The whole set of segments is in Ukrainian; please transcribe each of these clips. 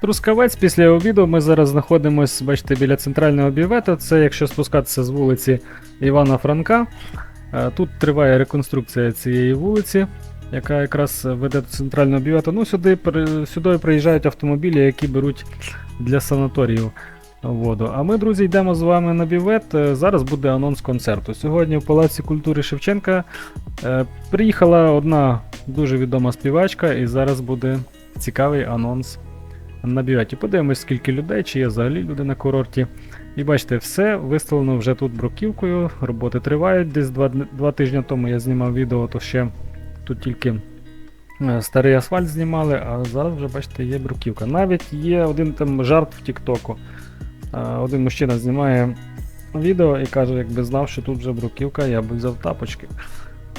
Трускавець після обіду ми зараз знаходимося, бачите, біля центрального бювету. Це якщо спускатися з вулиці Івана Франка. Е, Тут триває реконструкція цієї вулиці, яка якраз веде до центрального бювету. Ну, сюди, сюди приїжджають автомобілі, які беруть для санаторіїв воду. А ми, друзі, йдемо з вами на бювет. Е, Зараз буде анонс концерту. Сьогодні в Палаці культури Шевченка е, приїхала одна дуже відома співачка, і зараз буде цікавий анонс на бюветі. Подивимось, скільки людей, чи є взагалі люди на курорті. І бачите, все виставлено вже тут бруківкою. Роботи тривають. Десь два, два тижні тому я знімав відео, то ще тут тільки е, старий асфальт знімали, а зараз вже бачите, є бруківка. Навіть є один там жарт в Тіктоку. Е, Один мужчина знімає відео і каже, якби знав, що тут вже бруківка, я б взяв тапочки.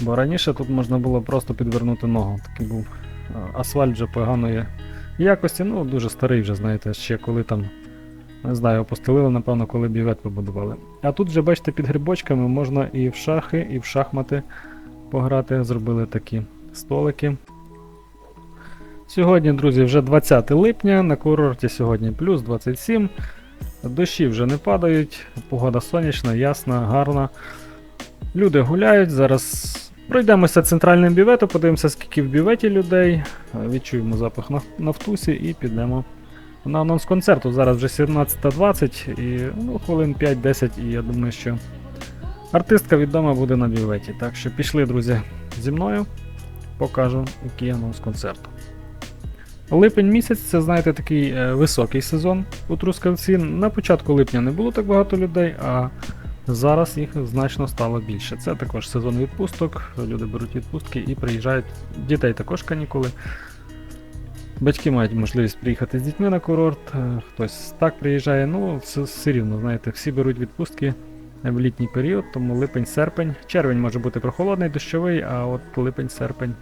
Бо раніше тут можна було просто підвернути ногу. Такий був е, асфальт вже поганої якості, ну дуже старий вже, знаєте, ще коли там, не знаю, постелили, напевно, коли бювет побудували. А тут вже, бачите, під грибочками можна і в шахи, і в шахмати пограти. Зробили такі столики. Сьогодні, друзі, вже 20 липня, на курорті сьогодні плюс 27. Дощі вже не падають, погода сонячна, ясна, гарна. Люди гуляють. Зараз пройдемося центральним бюветом, подивимося, скільки в бюветі людей. Відчуємо запах на- нафтусі і підемо на анонс концерту. Зараз вже 17.20 і ну, хвилин 5-10, і я думаю, що артистка відома буде на бюветі. Так що пішли, друзі, зі мною, покажу, який анонс концерту. Липень місяць це, знаєте, такий е, високий сезон у Трускавці. На початку липня не було так багато людей, а зараз їх значно стало більше. Це також сезон відпусток. Люди беруть відпустки і приїжджають. Дітей також канікули. Батьки мають можливість приїхати з дітьми на курорт, е, хтось так приїжджає. Ну, це все рівно, знаєте, всі беруть відпустки в літній період, тому липень-серпень. Червень може бути прохолодний, дощовий, а от липень-серпень.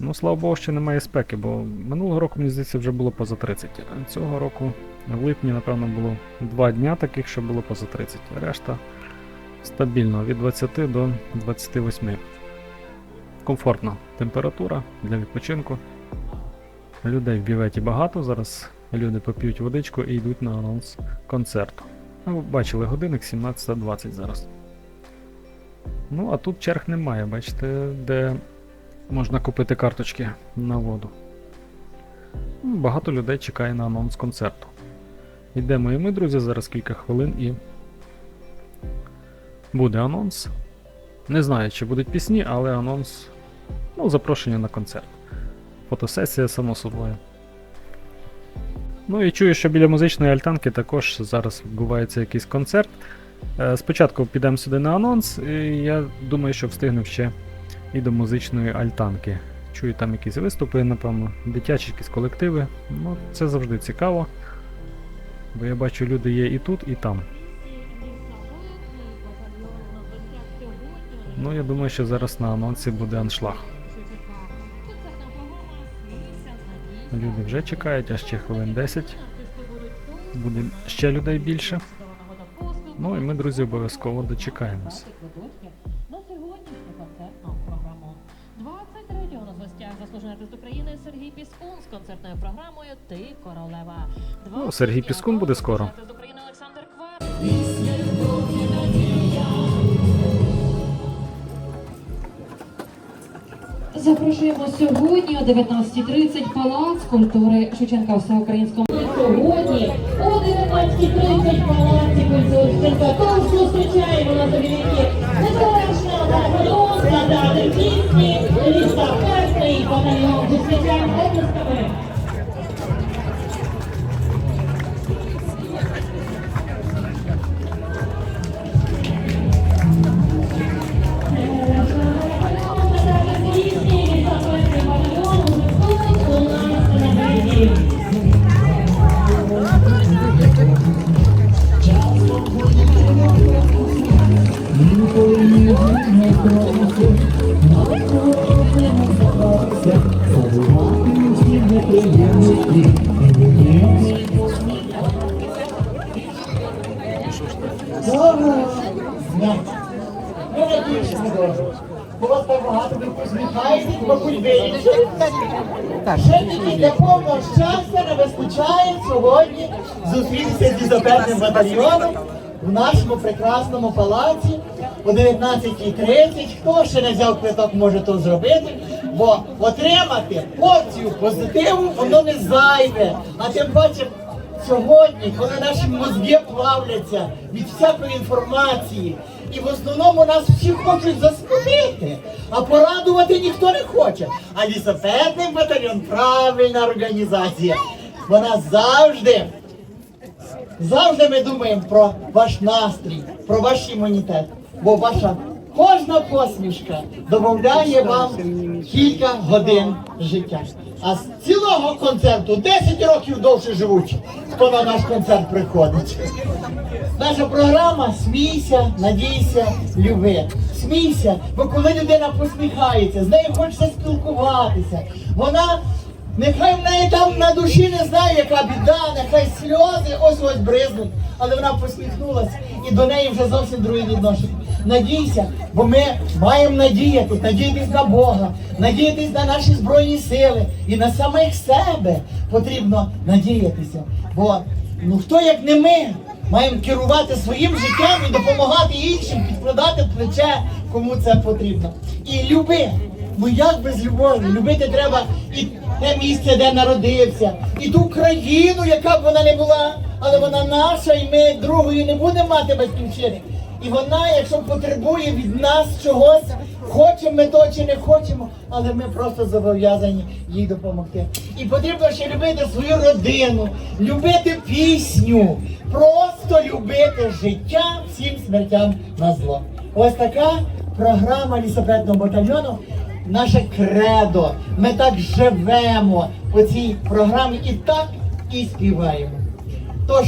Ну, слава Богу, що немає спеки, бо минулого року, мені здається, вже було поза 30. А Цього року в липні, напевно, було 2 дня таких, що було поза 30. Решта стабільно від 20 до 28. Комфортна температура для відпочинку. Людей в бюветі багато. Зараз люди поп'ють водичку і йдуть на анонс концерту. Ну, ви бачили годинник 17.20 зараз. Ну, а тут черг немає, бачите, де можна купити карточки на воду. Ну, Багато людей чекає на анонс концерту. Йдемо і ми, друзі, зараз кілька хвилин і буде анонс. Не знаю, чи будуть пісні, але анонс. Ну, запрошення на концерт. Фотосесія, само собою. Ну і чую, що біля музичної альтанки також зараз відбувається якийсь концерт. Е, Спочатку підемо сюди на анонс, і я думаю, що встигнемо ще і до музичної альтанки. Чую там якісь виступи, напевно, дитячі якісь колективи. Ну, це завжди цікаво. Бо я бачу, люди є і тут, і там. Ну, я думаю, що зараз на анонсі буде аншлаг. Люди вже чекають, а ще хвилин 10. Буде ще людей більше. Ну і ми, друзі, обов'язково дочекаємось. Ти королева. Ну, Сергій Піскун буде скоро. Запрошуємо сьогодні о 19.30 Палац культури Шевченка Всеукраїнського. Сьогодні о 19.30 в Палаці культури Шевченка Тож зустрічаємо на завірки незалежного нагороду складати пісні ліса перший батальйон. Зустрічаємо обласками. Ще тільки для повного щастя не вистачає сьогодні зустрітися з лісопедним батальйоном в нашому прекрасному палаці о 19.30. Хто ще не взяв квиток, може то зробити, бо отримати порцію позитиву воно не зайве. А тим паче сьогодні, коли наші мозги плавляться від всякої інформації, і в основному нас всі хочуть заскотити, а порадувати ніхто не хоче. А лісопедний батальйон правильна організація. Вона завжди, завжди ми думаємо про ваш настрій, про ваш імунітет. Бо ваша кожна посмішка додає вам кілька годин життя. А з цілого концерту 10 років довше живуть, хто на наш концерт приходить. Наша програма Смійся, надійся, люби. Смійся, бо коли людина посміхається, з нею хочеться спілкуватися. Вона нехай в неї там на душі не знаю, яка біда, нехай сльози ось ось бризнуть, але вона посміхнулася і до неї вже зовсім друге відношення. Надійся, бо ми маємо надіятись, надіятись на Бога, надіятись на наші збройні сили і на самих себе потрібно надіятися. Бо ну хто як не ми? Маємо керувати своїм життям і допомагати іншим, підкладати плече, кому це потрібно. І люби. Ну як без любові? Любити треба і те місце, де народився, і ту країну, яка б вона не була, але вона наша, і ми другої не будемо мати батьківщини. І вона, якщо потребує від нас чогось, хочемо ми то чи не хочемо, але ми просто зобов'язані їй допомогти. І потрібно ще любити свою родину, любити пісню, просто любити життя всім смертям на зло. Ось така програма лісопедного батальйону. Наше кредо. Ми так живемо по цій програмі і так і співаємо. Тож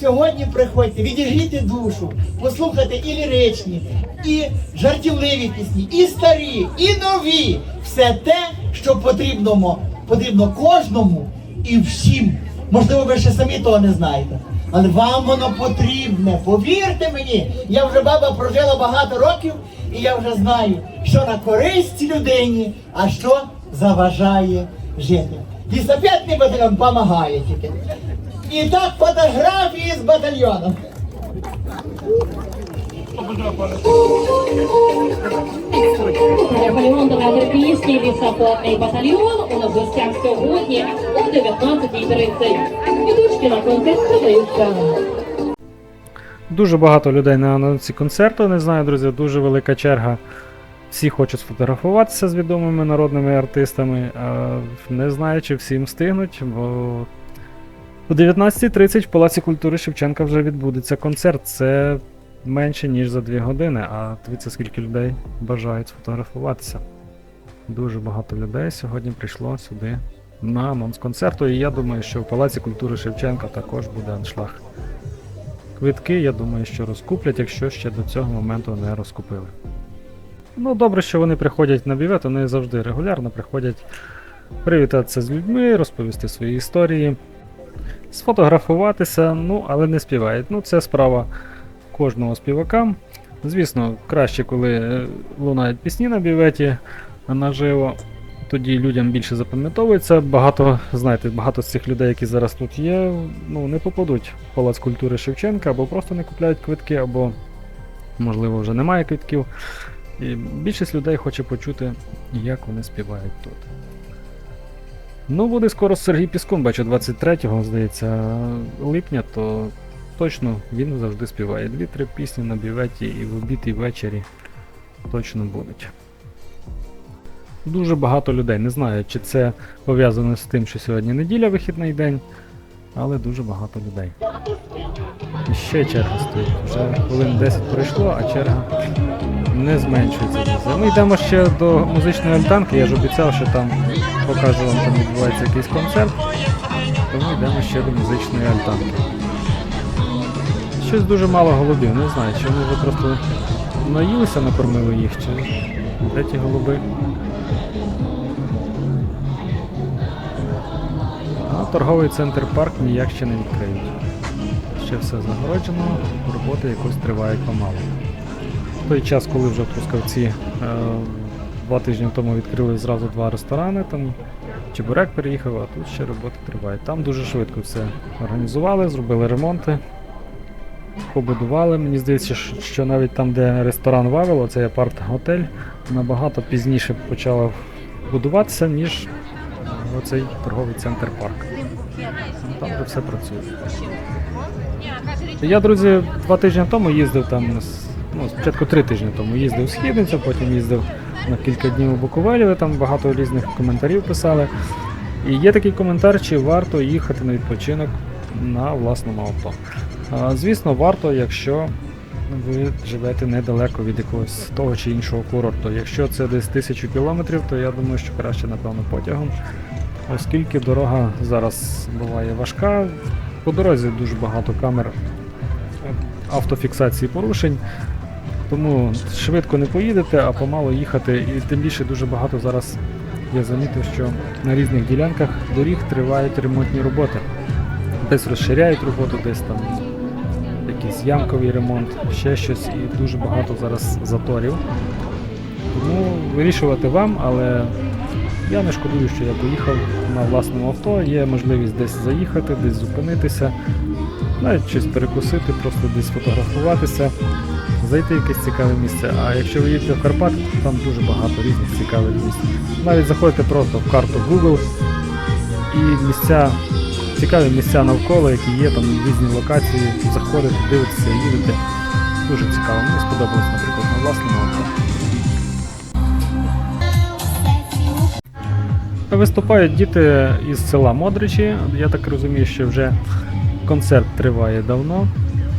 сьогодні приходьте, відігрійте душу, послухайте і ліричні, і жартівливі пісні, і старі, і нові. Все те, що потрібно, потрібно кожному і всім. Можливо, ви ще самі того не знаєте. Але вам воно потрібне. Повірте мені, я вже баба прожила багато років, і я вже знаю, що на користь людині, а що заважає жити. Лісопедний батальйон допомагає тільки. І так фотографії з батальйоном. Наполеон Терапійський лісоплатний батальйон у нас гостях сьогодні о 19.30. Ідучки на концерт подаються. Дуже багато людей на анонсі концерту. Не знаю, друзі, дуже велика черга. Всі хочуть сфотографуватися з відомими народними артистами. А не знаю, чи всім встигнуть, бо о 19.30 в Палаці культури Шевченка вже відбудеться концерт. Це менше, ніж за 2 години. А дивіться, скільки людей бажають сфотографуватися. Дуже багато людей сьогодні прийшло сюди на анонс концерту. І я думаю, що в Палаці культури Шевченка також буде аншлаг. Квитки, я думаю, що розкуплять, якщо ще до цього моменту не розкупили. Ну, добре, що вони приходять на бівет, вони завжди регулярно приходять привітатися з людьми, розповісти свої історії, сфотографуватися, ну, але не співають. Ну, це справа кожного співака. Звісно, краще, коли е, лунають пісні на біветі наживо. Тоді людям більше запам'ятовується. Багато, знаєте, багато з цих людей, які зараз тут є, ну, не попадуть в Палац культури Шевченка, або просто не купляють квитки, або, можливо, вже немає квитків. І більшість людей хоче почути, як вони співають тут. Ну, буде скоро Сергій Піскун, бачу, 23-го, здається, липня, то точно він завжди співає. Дві-три пісні на біветі і в обід, і ввечері точно будуть. Дуже багато людей. Не знаю, чи це пов'язано з тим, що сьогодні неділя, вихідний день, але дуже багато людей. І ще черга стоїть. Вже хвилин 10 пройшло, а черга не зменшується. Ми йдемо ще до музичної альтанки. Я ж обіцяв, що там покажу вам, там відбувається якийсь концерт. Тому йдемо ще до музичної альтанки. Щось дуже мало голубів, не знаю, чи вони вже просто наїлися, накормили їх, чи де ті голуби. А торговий центр парк ніяк ще не відкриють. Ще все загороджено, роботи якось тривають помалу. В той час, коли вже в Трускавці е, два тижні тому відкрили зразу два ресторани, там Чебурек переїхав, а тут ще роботи тривають. Там дуже швидко все організували, зробили ремонти, побудували. Мені здається, що- навіть там, де ресторан Вавело, цей апарт-готель, набагато пізніше почав будуватися, ніж оцей торговий центр парк. Ну, Там вже все працює. Я, друзі, два тижні тому їздив там, ну, спочатку три тижні тому їздив в Східницю, потім їздив на кілька днів у Буковелі, там багато різних коментарів писали. І є такий коментар, чи варто їхати на відпочинок на власному авто. Звісно, варто, якщо ви живете недалеко від якогось того чи іншого курорту. Якщо це десь тисячу кілометрів, то я думаю, що краще, напевно, потягом. Оскільки дорога зараз буває важка, по дорозі дуже багато камер автофіксації порушень. Тому швидко не поїдете, а помало їхати. І тим більше дуже багато зараз я замітив, що на різних ділянках доріг тривають ремонтні роботи. Десь розширяють роботу, десь там якийсь ямковий ремонт, ще щось, і дуже багато зараз заторів. Тому вирішувати вам, але я не шкодую, що я поїхав на власному авто. Є можливість десь заїхати, десь зупинитися, навіть щось перекусити, просто десь фотографуватися, зайти в якесь цікаве місце. А якщо ви їдете в Карпати, то там дуже багато різних цікавих місць. Навіть заходите просто в карту Google і місця, цікаві місця навколо, які є, там різні локації, заходите, дивитеся, їдете. Дуже цікаво. Мені сподобалось, наприклад, на власному авто. Виступають діти із села Модричі. Я так розумію, що вже концерт триває давно.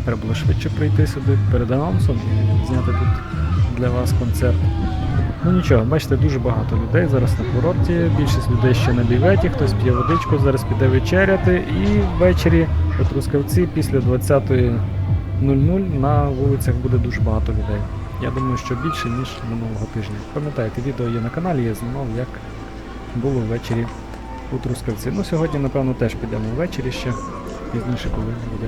Треба було швидше прийти сюди перед анонсом і зняти тут для вас концерт. Ну нічого, бачите, дуже багато людей зараз на курорті. Більшість людей ще на біветі, хтось п'є водичку, зараз піде вечеряти. І ввечері у Трускавці після 20.00 на вулицях буде дуже багато людей. Я думаю, що більше, ніж минулого тижня. Пам'ятаєте, відео є на каналі, я знімав, як було ввечері у Трускавці. Ну, сьогодні, напевно, теж підемо ввечері ще пізніше, коли буде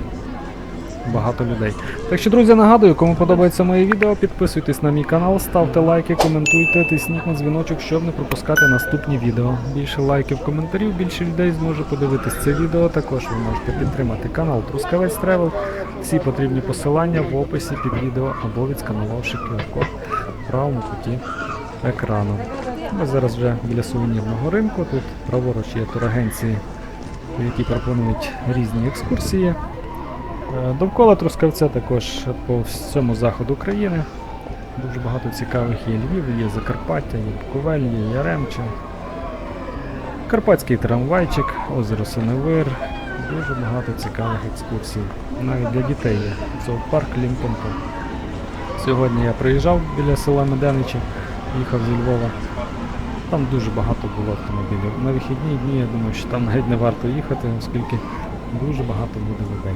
багато людей. Так що, друзі, нагадую, кому подобається моє відео, підписуйтесь на мій канал, ставте лайки, коментуйте, тисніть на дзвіночок, щоб не пропускати наступні відео. Більше лайків, коментарів, більше людей зможе подивитись це відео. Також ви можете підтримати канал Трускавець Тревел. Всі потрібні посилання в описі під відео або відсканувавши QR-код в правому куті екрану. Ми зараз вже біля сувенірного ринку. Тут праворуч є турагенції, які пропонують різні екскурсії. Е, Довкола Трускавця також по всьому заходу країни. Дуже багато цікавих є Львів, є Закарпаття, є Буковель, є Яремче. Карпатський трамвайчик, озеро Синевир. Дуже багато цікавих екскурсій. Навіть для дітей є. Зоопарк Лімпомпо. Сьогодні я приїжджав біля села Меденичі, їхав зі Львова. Там дуже багато було автомобілів. На вихідні дні я думаю, що там навіть не варто їхати, оскільки дуже багато буде людей.